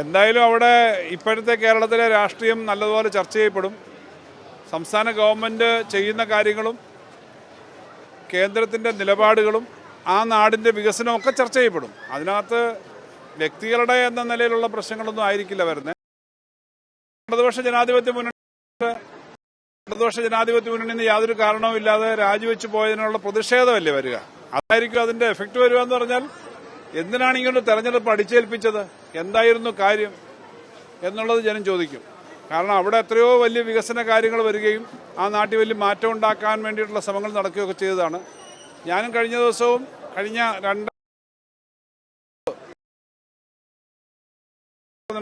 എന്തായാലും അവിടെ ഇപ്പോഴത്തെ കേരളത്തിലെ രാഷ്ട്രീയം നല്ലതുപോലെ ചർച്ച ചെയ്യപ്പെടും. സംസ്ഥാന ഗവൺമെന്റ് ചെയ്യുന്ന കാര്യങ്ങളും കേന്ദ്രത്തിന്റെ നിലപാടുകളും ആ നാടിന്റെ വികസനമൊക്കെ ചർച്ച ചെയ്യപ്പെടും. അതിനകത്ത് വ്യക്തികളുടെ എന്ന നിലയിലുള്ള പ്രശ്നങ്ങളൊന്നും ആയിരിക്കില്ല വരുന്നത് ഇടതുപക്ഷ ജനാധിപത്യ മുന്നണി ഇടതുപക്ഷ ജനാധിപത്യ നിന്ന് യാതൊരു കാരണവുമില്ലാതെ രാജിവെച്ച് പോയതിനുള്ള പ്രതിഷേധമല്ലേ വരിക? അതായിരിക്കും അതിന്റെ എഫക്റ്റ് വരിക എന്ന് പറഞ്ഞാൽ എന്തിനാണ് ഇങ്ങനെ തെരഞ്ഞെടുപ്പ് അടിച്ചേൽപ്പിച്ചത്? എന്തായിരുന്നു കാര്യം എന്നുള്ളത് ജനം ചോദിക്കും. കാരണം അവിടെ എത്രയോ വലിയ വികസന കാര്യങ്ങൾ വരികയും ആ നാട്ടിൽ വലിയ മാറ്റം ഉണ്ടാക്കാൻ വേണ്ടിയിട്ടുള്ള ശ്രമങ്ങൾ നടക്കുകയൊക്കെ ചെയ്തതാണ്. ഞാനും കഴിഞ്ഞ ദിവസവും കഴിഞ്ഞ രണ്ട്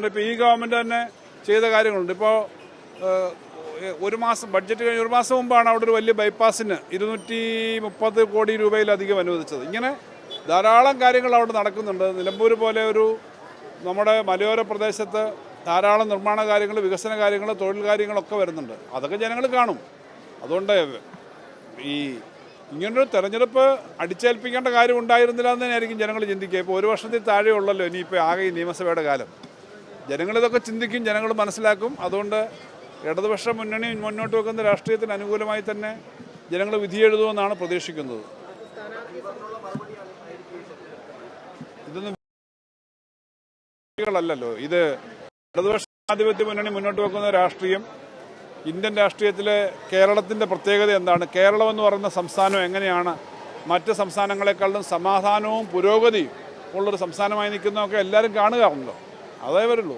ഇപ്പോൾ ഈ ഗവൺമെന്റ് തന്നെ ചെയ്ത കാര്യങ്ങളുണ്ട്. ഇപ്പോൾ ഒരു മാസം ബഡ്ജറ്റ് കഴിഞ്ഞ ഒരു മാസം മുമ്പാണ് അവിടെ ഒരു വലിയ ബൈപ്പാസിന് ഇരുന്നൂറ്റി മുപ്പത് കോടി രൂപയിലധികം അനുവദിച്ചത്. ഇങ്ങനെ ധാരാളം കാര്യങ്ങൾ അവിടെ നടക്കുന്നുണ്ട്. നിലമ്പൂർ പോലെ ഒരു നമ്മുടെ മലയോര പ്രദേശത്ത് ധാരാളം നിർമ്മാണ കാര്യങ്ങൾ വികസന കാര്യങ്ങൾ തൊഴിൽ കാര്യങ്ങളൊക്കെ വരുന്നുണ്ട്. അതൊക്കെ ജനങ്ങൾ കാണും. അതുകൊണ്ട് ഈ ഇങ്ങനൊരു തെരഞ്ഞെടുപ്പ് അടിച്ചേൽപ്പിക്കേണ്ട കാര്യം ഉണ്ടായിരുന്നില്ല എന്ന് തന്നെയായിരിക്കും ജനങ്ങൾ ചിന്തിക്കുക. ഇപ്പോൾ ഒരു വർഷത്തിൽ താഴെ ഉള്ളല്ലോ ഇനിയിപ്പോൾ ആകെ ഈ നിയമസഭയുടെ കാലം. ജനങ്ങളിതൊക്കെ ചിന്തിക്കും ജനങ്ങൾ മനസ്സിലാക്കും. അതുകൊണ്ട് ഇടതുപക്ഷ മുന്നണി മുന്നോട്ട് വെക്കുന്ന രാഷ്ട്രീയത്തിന് അനുകൂലമായി തന്നെ ജനങ്ങൾ വിധിയെഴുതുമെന്നാണ് പ്രതീക്ഷിക്കുന്നത്. കളല്ലല്ലോ ഇത് ഇടതുപക്ഷ ജനാധിപത്യ മുന്നണി മുന്നോട്ട് വെക്കുന്ന രാഷ്ട്രീയം ഇന്ത്യൻ രാഷ്ട്രീയത്തിലെ കേരളത്തിന്റെ പ്രത്യേകത എന്താണ്? കേരളം എന്ന് പറയുന്ന സംസ്ഥാനം എങ്ങനെയാണ്? മറ്റ് സംസ്ഥാനങ്ങളെക്കാളും സമാധാനവും പുരോഗതിയും ഉള്ളൊരു സംസ്ഥാനമായി നിൽക്കുന്നതൊക്കെ എല്ലാവരും കാണുകയാണല്ലോ അതേ വരുള്ളൂ.